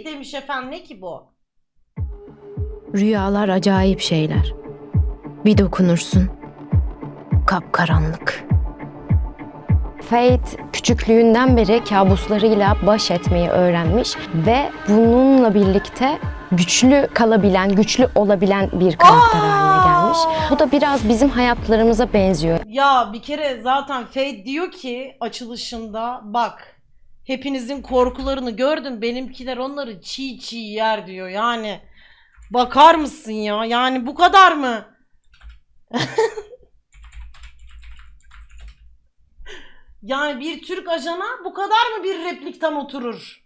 Fade demiş efendim ne ki bu? Rüyalar acayip şeyler. Bir dokunursun. Kapkaranlık. Fate küçüklüğünden beri kabuslarıyla baş etmeyi öğrenmiş ve bununla birlikte güçlü kalabilen, güçlü olabilen bir karakter haline gelmiş. Bu da biraz bizim hayatlarımıza benziyor. Ya bir kere zaten Fade diyor ki açılışında bak hepinizin korkularını gördüm benimkiler onları çiğ çiğ yer diyor yani bakar mısın ya yani bu kadar mı? yani bir Türk ajana bu kadar mı bir replik tam oturur?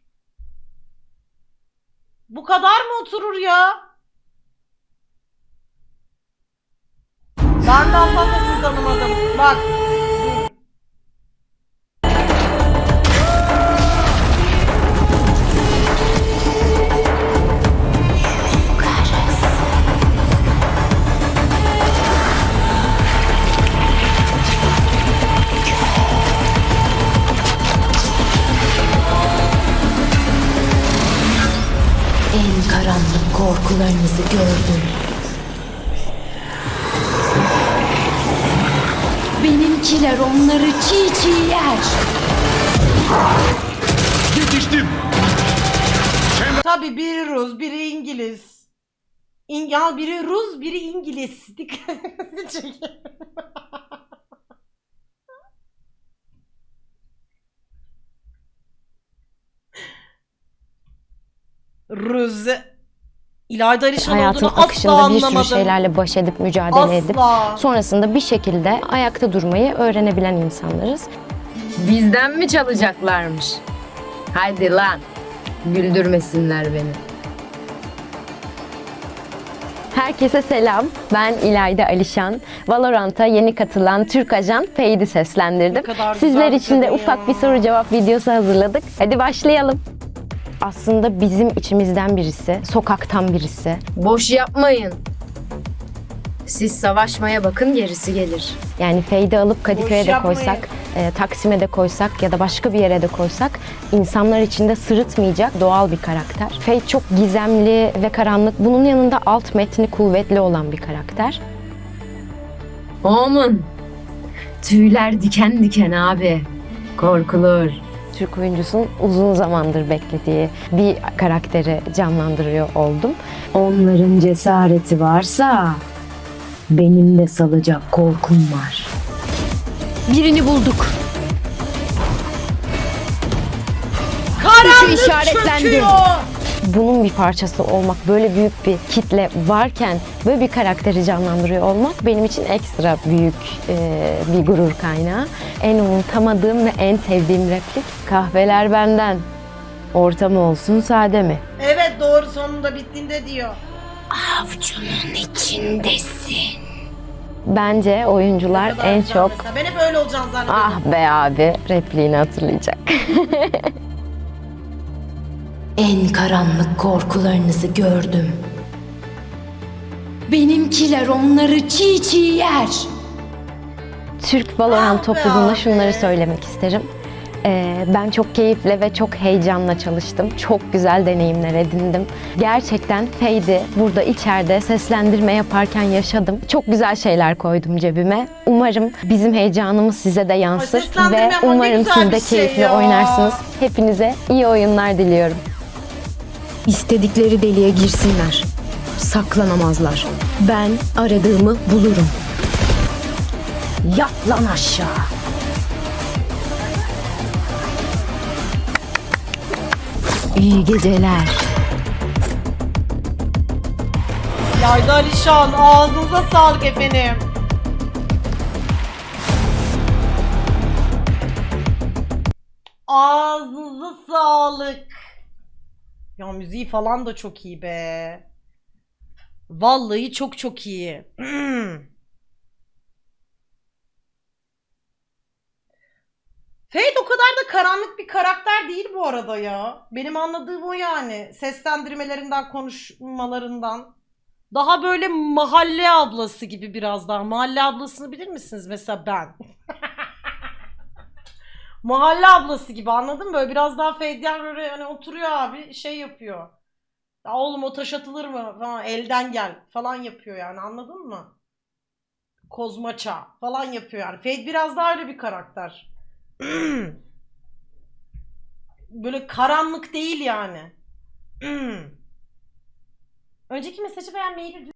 Bu kadar mı oturur ya? Ben daha fazlasını tanımadım. Bak. En karanlık korkularınızı gördüm. Benimkiler onları çiğ çiğ yer. Yetiştim. Tabii biri Rus, biri İngiliz. İng ya biri Rus, biri İngiliz. Dikkatinizi çekin. Rus. İlayda Alişan Hayatın olduğunu asla akışında bir sürü şeylerle baş edip mücadele edip Asla. sonrasında bir şekilde ayakta durmayı öğrenebilen insanlarız. Bizden mi çalacaklarmış? Haydi lan. Güldürmesinler beni. Herkese selam. Ben İlayda Alişan. Valorant'a yeni katılan Türk ajan Fade'i seslendirdim. Kadar Sizler güzel için de kadın ufak ya. bir soru cevap videosu hazırladık. Hadi başlayalım. Aslında bizim içimizden birisi, sokaktan birisi. Boş yapmayın. Siz savaşmaya bakın gerisi gelir. Yani Fade'i alıp Kadıköy'e de koysak, e, Taksim'e de koysak ya da başka bir yere de koysak insanlar içinde sırıtmayacak doğal bir karakter. Fade çok gizemli ve karanlık. Bunun yanında alt metni kuvvetli olan bir karakter. Aman. Tüyler diken diken abi. Korkulur. Türk oyuncusunun uzun zamandır beklediği bir karakteri canlandırıyor oldum. Onların cesareti varsa benim de salacak korkum var. Birini bulduk. Karanlık işaretlendi. çöküyor. Bunun bir parçası olmak, böyle büyük bir kitle varken böyle bir karakteri canlandırıyor olmak benim için ekstra büyük e, bir gurur kaynağı. En unutamadığım ve en sevdiğim replik kahveler benden. Ortam olsun sade mi? Evet doğru sonunda bittiğinde diyor. Avcunun içindesin. Bence oyuncular en çok mesela. Ben hep öyle olacağını zannediyordum. ah be abi repliğini hatırlayacak. en karanlık korkularınızı gördüm. Benimkiler onları çiğ çiğ yer. Türk Valorant Ah topluluğuna şunları söylemek isterim. Ee, ben çok keyifle ve çok heyecanla çalıştım. Çok güzel deneyimler edindim. Gerçekten Fade'i burada içeride seslendirme yaparken yaşadım. Çok güzel şeyler koydum cebime. Umarım bizim heyecanımız size de yansır ve umarım siz de şey keyifle ya. oynarsınız. Hepinize iyi oyunlar diliyorum. İstedikleri deliğe girsinler. Saklanamazlar. Ben aradığımı bulurum. Yat lan aşağı. İyi geceler. Yayda Alişan ağzınıza sağlık efendim. Ağzınıza sağlık. Ya müziği falan da çok iyi be. Vallahi çok çok iyi. Fade o kadar da karanlık bir karakter değil bu arada ya. Benim anladığım o yani. Seslendirmelerinden, konuşmalarından. Daha böyle mahalle ablası gibi biraz daha. Mahalle ablasını bilir misiniz? Mesela ben. mahalle ablası gibi anladın mı? Böyle biraz daha Feydiyen böyle hani oturuyor abi şey yapıyor. Ya oğlum o taş atılır mı falan elden gel falan yapıyor yani anladın mı? Kozmaça falan yapıyor yani. Fade biraz daha öyle bir karakter. böyle karanlık değil yani. Önceki mesajı beğenmeyi